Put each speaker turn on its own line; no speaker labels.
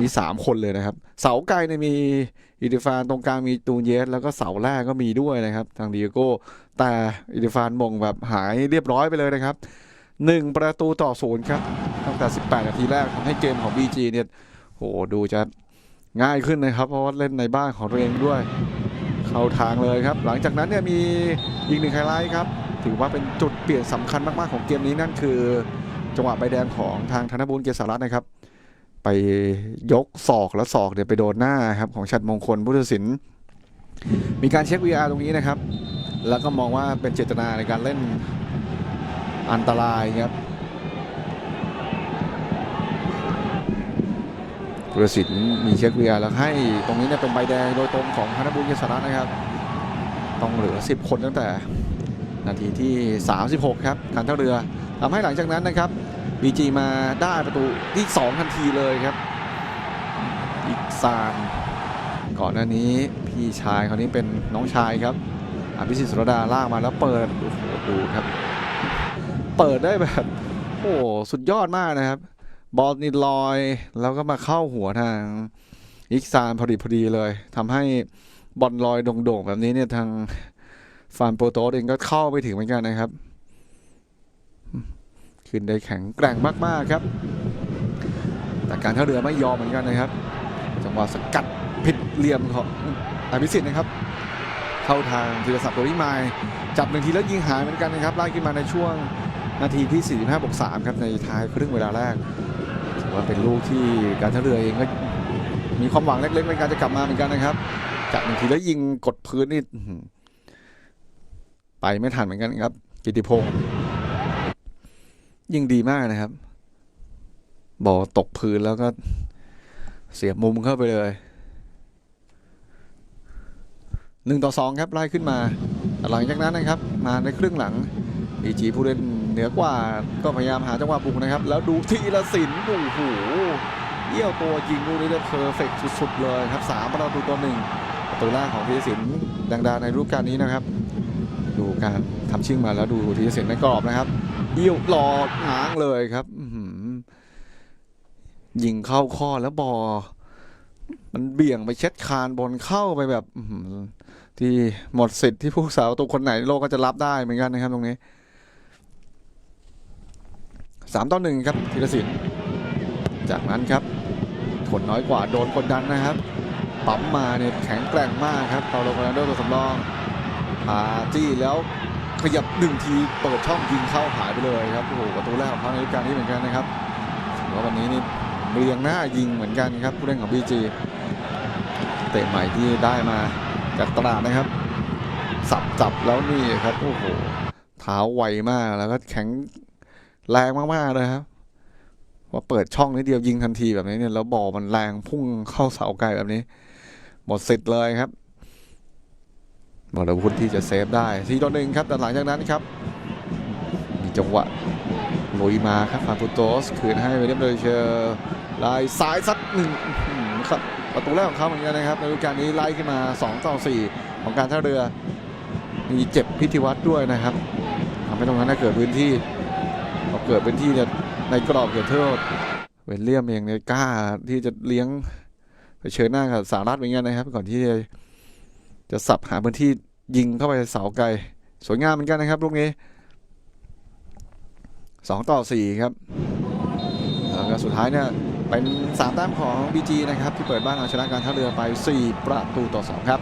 มี 3 คนเลยนะครับ เสาไกลเนี่ยมีอิดิฟานตรงกลางมีตูนเยส แล้วก็เสาแรกก็มีด้วยนะครับ ทางดิเอโก้แต่อิดิฟานมงแบบหายเรียบร้อยไปเลยนะครับ 1 ประตูต่อศูนย์ครับตั้งแต่ 18 นาทีแรกทำให้เกมของ BG เนี่ยโหดูจะง่ายขึ้นนะครับ เพราะว่าเล่นในบ้านของตัวเองด้วย เข้าทางเลยครับ หลังจากนั้นเนี่ยมีอีกหนึ่งไฮไลท์ครับถือว่าเป็นจุดเปลี่ยนสำคัญมาก ๆ ของเกมนี้นั่นคือ จังหวะใบแดงของทางธนบุญเกษารัตน์นะครับ ไปยกศอกแล้วศอกเนี่ยไปโดนหน้าครับของชัดมงคลพุทธศิลป์มีการเช็ค VR ตรงนี้นะครับ แล้วก็มองว่าเป็นเจตนาในการเล่นอันตรายครับพุทธศิลป์มีเช็ค VR แล้วให้ตรงนี้เนี่ยเป็นใบแดงโดยตรงของธนบุญเกษารัตน์นะครับ ต้องเหลือ 10 คนตั้งแต่นาทีที่ 36 ครับการท่าเรือทำให้หลังจากนั้นนะครับ บีจีมาได้ประตูที่ 2 ทันทีเลยครับ อีกซานก่อนหน้านี้พี่ชายคนนี้เป็นน้องชายครับอภิสิทธิ์สุรดาลากมาแล้วเปิดโอ้โหดูครับ เปิดได้แบบ โอ้โหสุดยอดมากนะครับ บอลนี่ลอย แล้วก็มาเข้าหัวทางอีกซานพอดีพอดีเลยทำให้บอลลอยโด่งๆแบบนี้เนี่ยทางฟานโปโตเองก็เข้าไปถึงเหมือนกันนะครับ ขึ้นได้แข็งแกร่งมากๆครับ แต่การท่าเรือไม่ยอมเหมือนกันนะครับ จังหวะสกัดผิดเหลี่ยมของอภิสิทธิ์นะครับ เข้าทางธีรศักดิ์ตัววิมายจับหนึ่งทีแล้วยิงหายเหมือนกันนะครับไล่ขึ้นมาในช่วงนาทีที่ 45บวก3ครับในท้ายครึ่งเวลาแรกถือว่าเป็นลูกที่การท่าเรือเองก็มีความหวังเล็กๆในการจะกลับมาเหมือนกันนะครับจับหนึ่งทีแล้วยิงกดพื้นนี่ไปไม่ทันเหมือนกันครับกิติพงศ์ ยิ่งดีมากนะครับบอตกพื้นแล้วก็เสียบมุมเข้าไปเลยหนึ่งต่อสองครับไล่ขึ้นมา หลังจากนั้นนะครับ มาในครึ่งหลังดีจีผู้เล่นเหนือกว่าก็พยายามหาจังหวะบุกนะครับ แล้วดูทีละสินโอ้โหเยี่ยวตัวยิงลูกนี้ได้เพอร์เฟกสุดๆเลยครับสามประตูต่อหนึ่งประตูแรกของทีละสินดังดาในรูปการนี้นะครับ ดูการทำชิ่งมาแล้วดูทีเสียงในกรอบนะครับ เอี้ยวหลอกง้างเลยครับยิงเข้าข้อแล้วบอ มันเบี่ยงไปเช็ดคานบอลเข้าไปแบบที่หมดสิทธิ์ที่ผู้สาวตัวคนไหนโลกก็จะรับได้เหมือนกันนะครับตรงนี้สามต่อหนึ่งครับธีรศิลป์จากนั้นครับผลน้อยกว่าโดนกดดันนะครับ ปั๊มมาเนี่ยแข็งแกร่งมากครับเปาโลโคลันโดตัวสำรองพาจี้แล้ว ขยับหนึ่งทีเปิดช่องยิงเข้าหายไปเลยครับโอ้โหประตูแรกของเขาในฤดูกาลนี้เหมือนกันนะครับถือว่าวันนี้นี่เรียงหน้ายิงเหมือนกันครับผู้เล่นของบีจีเตะใหม่ที่ได้มาจากตลาดนะครับ สับจับแล้วนี่ครับโอ้โหเท้าไวมากแล้วก็แข็งแรงมากๆเลยครับว่าเปิดช่องนิดเดียวยิงทันทีแบบนี้เนี่ยแล้วบอลมันแรงพุ่งเข้าเสาไกลแบบนี้ หมดสิทธิ์เลยครับ บอลวุธที่จะเซฟได้ทีต่อหนึ่งครับแต่หลังจากนั้นครับ มีจังหวะลุยมาครับฟาปูโตสคืนให้เวเดียมเดเชอร์ไล่ซ้ายซัดหนึ่งครับประตูแรกของเขาเหมือนกันนะครับในฤดูกาลนี้ไล่ขึ้นมา 2 ต่อ 4 ของการท่าเรือ มีเจ็บพิธีวัตรด้วยนะครับทำให้ตรงนั้นเกิดพื้นที่พอเกิดพื้นที่เนี่ยในกรอบเขตโทษเวนเลียมเองเนี่ยกล้าที่จะเลี้ยงเผชิญหน้ากับสารัฐเหมือนกันนะครับ ก่อนที่จะจะสับหาพื้นที่ ยิงเข้าไปเสาไกล สวยงามเหมือนกันนะครับลูกนี้สองต่อสี่ครับแล้วก็สุดท้ายเนี่ยเป็นสามแต้มของ BG นะครับที่เปิดบ้านเอาชนะการท่าเรือไป 4 ประตูต่อ 2 ครับ